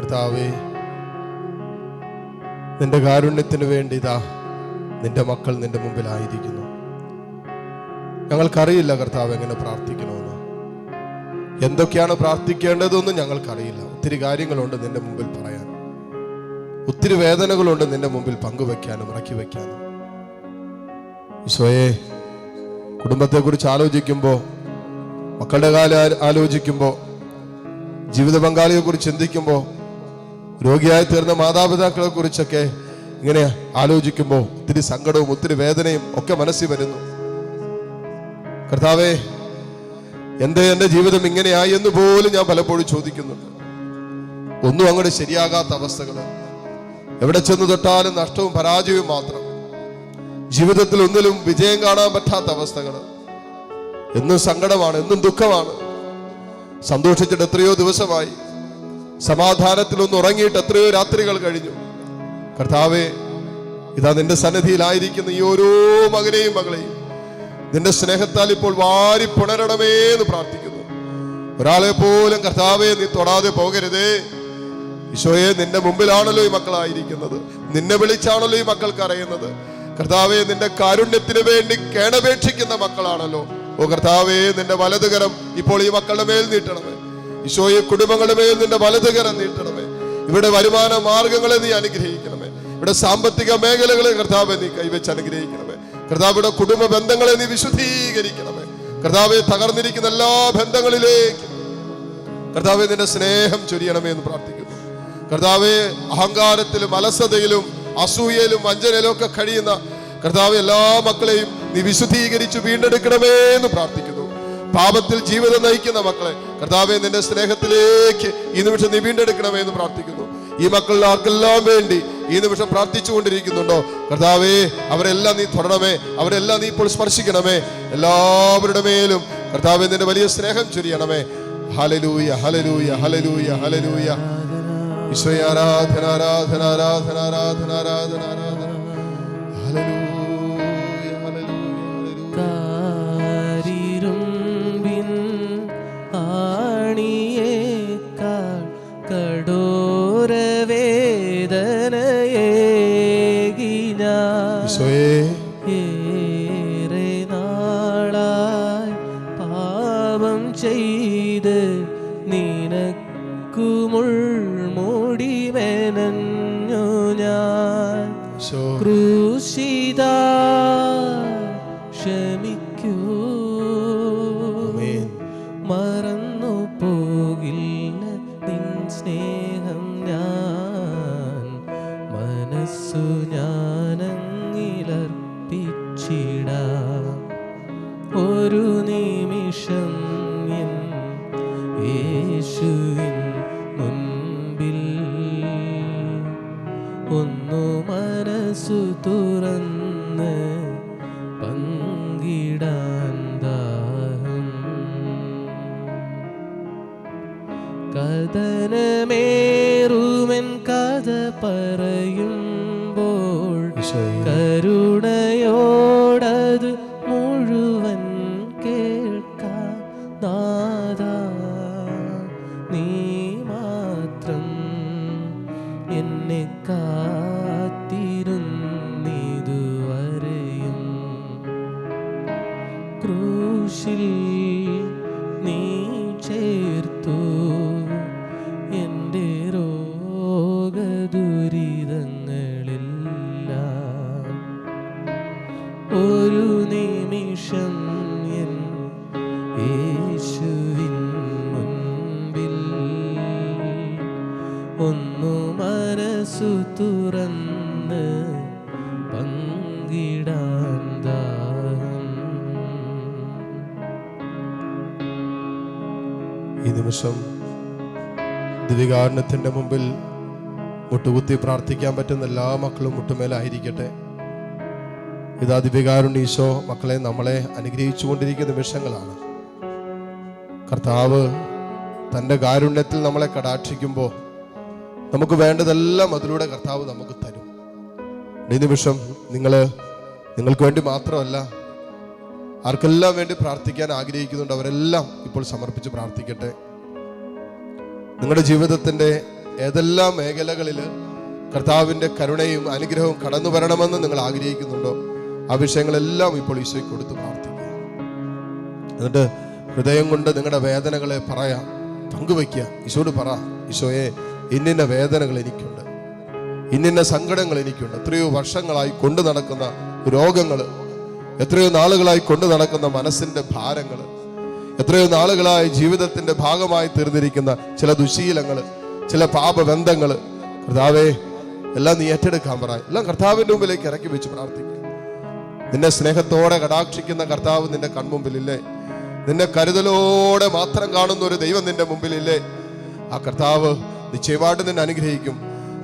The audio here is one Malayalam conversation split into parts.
കർത്താവേ നിന്റെ കാരുണ്യത്തിന് വേണ്ടി ഇതാ നിന്റെ മക്കൾ നിന്റെ മുമ്പിലായിരിക്കുന്നു. ഞങ്ങൾക്കറിയില്ല കർത്താവ് എങ്ങനെ പ്രാർത്ഥിക്കണമെന്ന്. എന്തൊക്കെയാണ് പ്രാർത്ഥിക്കേണ്ടതെന്ന് ഞങ്ങൾക്കറിയില്ല. ഒത്തിരി കാര്യങ്ങളുണ്ട് നിന്റെ മുമ്പിൽ പറയാൻ. ഒത്തിരി വേദനകളുണ്ട് നിന്റെ മുമ്പിൽ പങ്കുവെക്കാനും ഇറക്കി വയ്ക്കാനും ഈശോയെ കുടുംബത്തെക്കുറിച്ച് ആലോചിക്കുമ്പോൾ മക്കളുടെ കാലം ആലോചിക്കുമ്പോൾ ജീവിത പങ്കാളിയെക്കുറിച്ച് ചിന്തിക്കുമ്പോൾ രോഗിയായി തീർന്ന മാതാപിതാക്കളെ കുറിച്ചൊക്കെ ഇങ്ങനെ ആലോചിക്കുമ്പോൾ ഒത്തിരി സങ്കടവും ഒത്തിരി വേദനയും ഒക്കെ മനസ്സിൽ വരുന്നു. കർത്താവേ എന്തേ എന്റെ ജീവിതം ഇങ്ങനെയായി എന്ന് പോലും ഞാൻ പലപ്പോഴും ചോദിക്കുന്നുണ്ട്. ഒന്നും അങ്ങോട്ട് ശരിയാകാത്ത അവസ്ഥകൾ. എവിടെ ചെന്ന് തൊട്ടാലും നഷ്ടവും പരാജയവും മാത്രം. ജീവിതത്തിൽ ഒന്നിലും വിജയം കാണാൻ പറ്റാത്ത അവസ്ഥകൾ. എന്നും സങ്കടമാണ് എന്നും ദുഃഖമാണ്. സന്തോഷിച്ചിട്ട് എത്രയോ ദിവസമായി സമാധാനത്തിൽ ഒന്ന് ഉറങ്ങിയിട്ട് എത്രയോ രാത്രികൾ കഴിഞ്ഞു. കർത്താവേ ഇതാ നിന്റെ സന്നിധിയിലായിരിക്കുന്ന ഈ ഓരോ മകനെയും മകളെയും നിന്റെ സ്നേഹത്താൽ ഇപ്പോൾ വാരി പുണരണമേ എന്ന് പ്രാർത്ഥിക്കുന്നു. ഒരാളെ പോലും കർത്താവെ നീ തൊടാതെ പോകരുതേ. ഈശോയെ നിന്റെ മുമ്പിലാണല്ലോ ഈ മക്കളായിരിക്കുന്നത്. നിന്നെ വിളിച്ചാണല്ലോ ഈ മക്കൾക്ക് അറിയുന്നത്. കർത്താവെ നിന്റെ കാരുണ്യത്തിന് വേണ്ടി കേണപേക്ഷിക്കുന്ന മക്കളാണല്ലോ. ഓ കർത്താവേ നിന്റെ വലതുകരം ഇപ്പോൾ ഈ മക്കളുടെ മേൽ നീട്ടണമേ. ഈശോയെ കുടുംബങ്ങളുടെ മേൽ നിന്റെ വലതുകരം നീട്ടണമേ. ഇവിടെ വരുമാന മാർഗങ്ങളെ നീ അനുഗ്രഹിക്കണമേ. ഇവിടെ സാമ്പത്തിക മേഖലകളെ കർത്താവെ നീ കൈവച്ച് അനുഗ്രഹിക്കണമേ. കർത്താവിടെ കുടുംബ ബന്ധങ്ങളെ നീ വിശുദ്ധീകരിക്കണമേ. കർത്താവെ തകർന്നിരിക്കുന്ന എല്ലാ ബന്ധങ്ങളിലേക്ക് കർത്താവെ നിന്റെ സ്നേഹം ചൊരിയണമേ എന്ന് പ്രാർത്ഥിക്കുന്നു. കർത്താവെ അഹങ്കാരത്തിലും അലസതയിലും അസൂയയിലും വഞ്ചനയിലും ഒക്കെ കഴിയുന്ന കർത്താവ് എല്ലാ മക്കളെയും നീ വിശുദ്ധീകരിച്ച് വീണ്ടെടുക്കണമേ എന്ന് പ്രാർത്ഥിക്കുന്നു. പാപത്തിൽ ജീവിതം നയിക്കുന്ന മക്കളെ കർത്താവെ നിന്റെ സ്നേഹത്തിലേക്ക് ഈ നിമിഷം നീ വീണ്ടെടുക്കണമേ എന്ന് പ്രാർത്ഥിക്കുന്നു. ഈ മക്കളിൽ ആർക്കെല്ലാം വേണ്ടി ഈ നിമിഷം പ്രാർത്ഥിച്ചുകൊണ്ടിരിക്കുന്നുണ്ടോ? കർത്താവേ അവരെല്ലാം നീ തൊടണമേ അവരെല്ലാം നീ ഇപ്പോൾ സ്പർശിക്കണമേ. എല്ലാവരുടെ മേലും കർത്താവെ നിന്റെ വലിയ സ്നേഹം ചൊരിയണമേ. ഹലലൂയ ഹലലൂയ ഹലലൂയ ഹലലൂയ ഈശോയെ ആരാധന ആരാധന ആരാധന ആരാധന ആരാധന ആരാധന. ഏറെ നാളായി പാപം ചെയ്ത് നിനക്കുമുൾ മൂടി മെനഞ്ഞു ഞാൻ. ഈശോ. മനസ്സു തുറന്ന് പങ്കിടാൻ ദാഹം. കഥനമേറുമെൻ കഥ പറയുമ്പോൾ ഈശോയെ. ക്രൂശിൽ നീ ചേർത്തു. എന്റെ രോഗദുരിതങ്ങളെല്ലാം. ഒരു നിമിഷം യേശുവിൻ മുൻപിൽ ഒന്നു മനസ്സു തുറന്ന് ഈ ദിവികാരണത്തിന്റെ മുമ്പിൽ മുട്ടുകുത്തി പ്രാർത്ഥിക്കാൻ പറ്റുന്ന എല്ലാ മക്കളും മുട്ടുമേലായിരിക്കട്ടെ. ഇതാ ദിവികാരുണ്യ ഈശോ മക്കളെ നമ്മളെ അനുഗ്രഹിച്ചു കൊണ്ടിരിക്കുന്ന നിമിഷങ്ങളാണ്. കർത്താവ് തന്റെ കാരുണ്യത്തിൽ നമ്മളെ കടാക്ഷിക്കുമ്പോൾ നമുക്ക് വേണ്ടതെല്ലാം അതിലൂടെ കർത്താവ് നമുക്ക് തരും. ഈ നിമിഷം നിങ്ങൾ നിങ്ങൾക്ക് വേണ്ടി മാത്രമല്ല ആർക്കെല്ലാം വേണ്ടി പ്രാർത്ഥിക്കാൻ ആഗ്രഹിക്കുന്നുണ്ട് അവരെല്ലാം ഇപ്പോൾ സമർപ്പിച്ച് പ്രാർത്ഥിക്കട്ടെ. നിങ്ങളുടെ ജീവിതത്തിന്റെ ഏതെല്ലാം മേഖലകളിൽ കർത്താവിന്റെ കരുണയും അനുഗ്രഹവും കടന്നു വരണമെന്ന് നിങ്ങൾ ആഗ്രഹിക്കുന്നുണ്ടോ? ആ വിഷയങ്ങളെല്ലാം ഇപ്പോൾ ഈശോയ്ക്ക് കൊടുത്ത് പ്രാർത്ഥിക്കുക. എന്നിട്ട് ഹൃദയം കൊണ്ട് നിങ്ങളുടെ വേദനകളെ പറയാം പങ്കുവയ്ക്കുക. ഈശോട് പറ ഈശോയെ ഇന്നിന്ന വേദനകൾ എനിക്കുണ്ട്. ഇന്നിന്ന സങ്കടങ്ങൾ എനിക്കുണ്ട്. എത്രയോ വർഷങ്ങളായി കൊണ്ടു നടക്കുന്ന രോഗങ്ങൾ എത്രയോ നാളുകളായി കൊണ്ടു നടക്കുന്ന മനസ്സിന്റെ ഭാരങ്ങൾ എത്രയോ നാളുകളായി ജീവിതത്തിന്റെ ഭാഗമായി തീർന്നിരിക്കുന്ന ചില ദുശീലങ്ങൾ ചില പാപബന്ധങ്ങൾ. കർത്താവേ എല്ലാം നീ ഏറ്റെടുക്കാൻ പറ. എല്ലാം കർത്താവിന്റെ മുമ്പിലേക്ക് ഇറക്കി വെച്ച് പ്രാർത്ഥിക്കുക. നിന്നെ സ്നേഹത്തോടെ കടാക്ഷിക്കുന്ന കർത്താവ് നിന്റെ കൺമുമ്പിലില്ലേ? നിന്നെ കരുതലോടെ മാത്രം കാണുന്ന ഒരു ദൈവം നിന്റെ മുമ്പിലില്ലേ? ആ കർത്താവ് നിശ്ചയമായിട്ട് നിന്നെ അനുഗ്രഹിക്കും.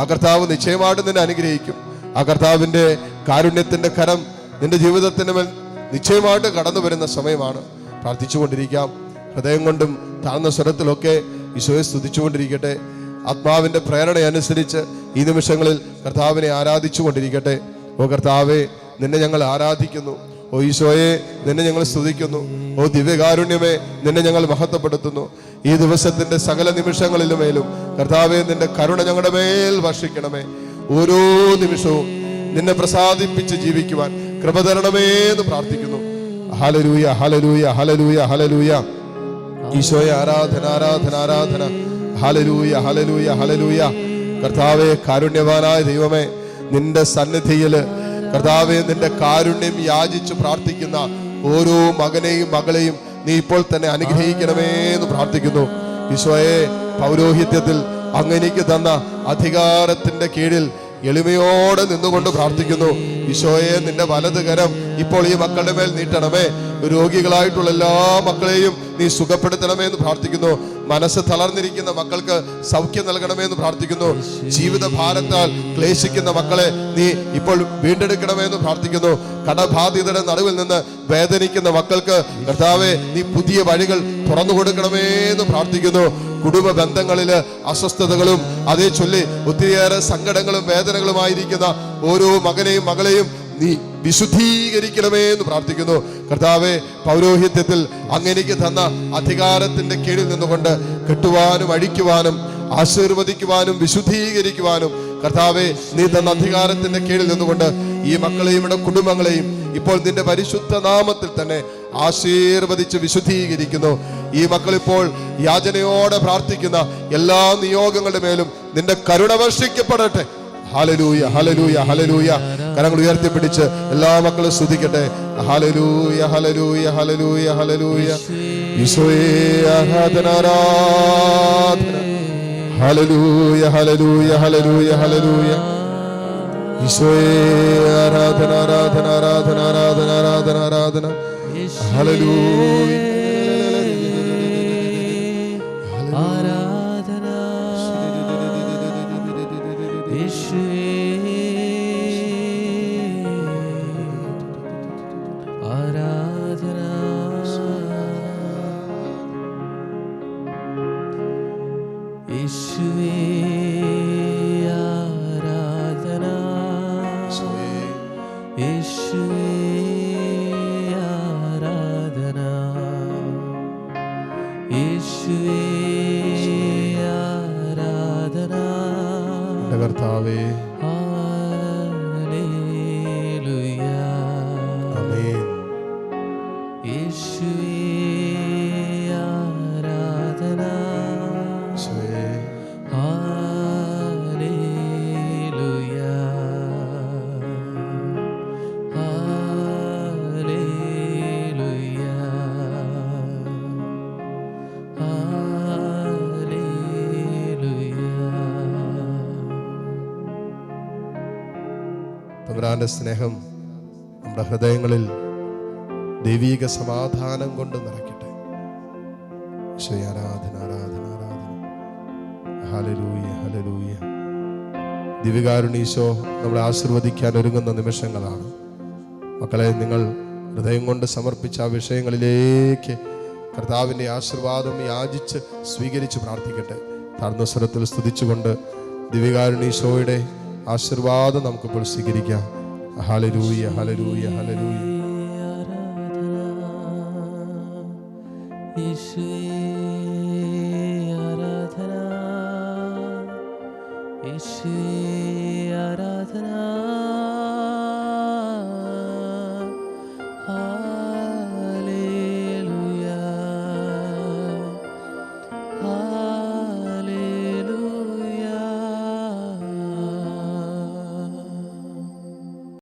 ആ കർത്താവ് നിശ്ചയമായിട്ട് നിന്നെ അനുഗ്രഹിക്കും. ആ കർത്താവിന്റെ കാരുണ്യത്തിന്റെ കരം നിന്റെ ജീവിതത്തിന് മേൽ നിശ്ചയമായിട്ട് കടന്നു വരുന്ന സമയമാണ്. പ്രാർത്ഥിച്ചുകൊണ്ടിരിക്കാം. ഹൃദയം കൊണ്ടും താഴ്ന്ന സ്വരത്തിലൊക്കെ ഈശോയെ സ്തുതിച്ചുകൊണ്ടിരിക്കട്ടെ. ആത്മാവിന്റെ പ്രേരണയനുസരിച്ച് ഈ നിമിഷങ്ങളിൽ കർത്താവിനെ ആരാധിച്ചു കൊണ്ടിരിക്കട്ടെ ഓ കർത്താവെ നിന്നെ ഞങ്ങൾ ആരാധിക്കുന്നു. ഓ ഈശോയെ നിന്നെ ഞങ്ങൾ സ്തുതിക്കുന്നു. ഓ ദിവ്യകാരുണ്യമേ നിന്നെ ഞങ്ങൾ മഹത്വപ്പെടുത്തുന്നു. ഈ ദിവസത്തിന്റെ സകല നിമിഷങ്ങളിലുമേലും കർത്താവെ നിന്റെ കരുണ ഞങ്ങളുടെ മേൽ വർഷിക്കണമേ. ഓരോ നിമിഷവും നിന്നെ പ്രസാദിപ്പിച്ച് ജീവിക്കുവാൻ കൃപ തരണമേ എന്ന് പ്രാർത്ഥിക്കുന്നു. ഹലലൂയ ഹലലൂയ ഹലലൂയ ഹലലൂയ ഈശോയെ ആരാധന ആരാധന ആരാധന. ഹലലൂയ ഹലലൂയ ഹലലൂയ കർത്താവെ കാരുണ്യവാനായ ദൈവമേ നിന്റെ സന്നിധിയിൽ കർത്താവെ നിന്റെ കാരുണ്യം യാചിച്ചു പ്രാർത്ഥിക്കുന്ന ഓരോ മകനെയും മകളെയും നീ ഇപ്പോൾ തന്നെ അനുഗ്രഹിക്കണമേ എന്ന് പ്രാർത്ഥിക്കുന്നു. ഈശോയെ പൗരോഹിത്യത്തിൽ അങ്ങനെക്ക് തന്ന അധികാരത്തിന്റെ കീഴിൽ എളിമയോടെ നിന്നുകൊണ്ട് പ്രാർത്ഥിക്കുന്നു. ഈശോയെ നിന്റെ വലത് കരം ഇപ്പോൾ ഈ മക്കളുടെ മേൽ നീട്ടണമേ. രോഗികളായിട്ടുള്ള എല്ലാ മക്കളെയും നീ സുഖപ്പെടുത്തണമേ എന്ന് പ്രാർത്ഥിക്കുന്നു. മനസ്സ് തളർന്നിരിക്കുന്ന മക്കൾക്ക് സൗഖ്യം നൽകണമേ എന്ന് പ്രാർത്ഥിക്കുന്നു. ജീവിത ഭാരത്താൽ ക്ലേശിക്കുന്ന മക്കളെ നീ ഇപ്പോൾ വീണ്ടെടുക്കണമേ എന്ന് പ്രാർത്ഥിക്കുന്നു. കടബാധിതയുടെ നടുവിൽ നിന്ന് വേദനിക്കുന്ന മക്കൾക്ക് കർത്താവെ നീ പുതിയ വഴികൾ തുറന്നു കൊടുക്കണമേ എന്ന് പ്രാർത്ഥിക്കുന്നു. കുടുംബ ബന്ധങ്ങളിൽ അസ്വസ്ഥതകളും അതേ ചൊല്ലി ഒത്തിരിയേറെ സങ്കടങ്ങളും വേദനകളുമായിരിക്കുന്ന ഓരോ മകനെയും മകളെയും നീ വിശുദ്ധീകരിക്കണമേ എന്ന് പ്രാർത്ഥിക്കുന്നു. കർത്താവെ പൗരോഹിത്യത്തിൽ അങ്ങനെക്ക് തന്ന അധികാരത്തിന്റെ കീഴിൽ നിന്നുകൊണ്ട് കെട്ടുവാനും അഴിക്കുവാനും ആശീർവദിക്കുവാനും വിശുദ്ധീകരിക്കുവാനും കർത്താവെ നീ തന്ന അധികാരത്തിന്റെ കീഴിൽ നിന്നുകൊണ്ട് ഈ മക്കളെയും ഇവിടെ കുടുംബങ്ങളെയും ഇപ്പോൾ നിന്റെ പരിശുദ്ധ നാമത്തിൽ തന്നെ ആശീർവദിച്ച് വിശുദ്ധീകരിക്കുന്നു. ഈ മക്കളിപ്പോൾ യാചനയോടെ പ്രാർത്ഥിക്കുന്ന എല്ലാ നിയോഗങ്ങളുടെ മേലും നിന്റെ കരുണ വർഷിക്കപ്പെടട്ടെ. ഹലലൂയ ഹലലൂയ ഹലലൂയ കരങ്ങൾ ഉയർത്തിപ്പിടിച്ച് എല്ലാ മക്കളും സ്തുതിക്കട്ടെ. ഹലലൂയ ഹലലൂയ ഹലലൂയ ഹലലൂയ ആരാധന ഹലലൂയ ഹലലൂയ ഹലലൂയ ഹലലൂയ ഈശോയെ ആരാധന ആരാധന ആരാധന ആരാധന ആരാധന ആരാധന. ഹലലൂയ libertavi. Ah. തമ്പുരാന്റെ സ്നേഹം നമ്മുടെ ഹൃദയങ്ങളിൽ ദൈവീക സമാധാനം കൊണ്ട് നിറയ്ക്കട്ടെ. ആരാധന ആരാധന ആരാധന. ദിവ്യകാരുണീശോ നമ്മളെ ആശീർവദിക്കാൻ ഒരുങ്ങുന്ന നിമിഷങ്ങളാണ്. മക്കളെ നിങ്ങൾ ഹൃദയം കൊണ്ട് സമർപ്പിച്ച ആ വിഷയങ്ങളിലേക്ക് കർത്താവിന്റെ ആശീർവാദം യാചിച്ച് സ്വീകരിച്ച് പ്രാർത്ഥിക്കട്ടെ. താഴ്ന്ന സ്വരത്തിൽ സ്തുതിച്ചുകൊണ്ട് ദിവികാരുണീശോയുടെ ആശീർവാദം നമുക്കിപ്പോൾ സ്വീകരിക്കാം. ഹലരൂയ ഹലരൂയ യേശുവേ ആരാധന ആരാധന.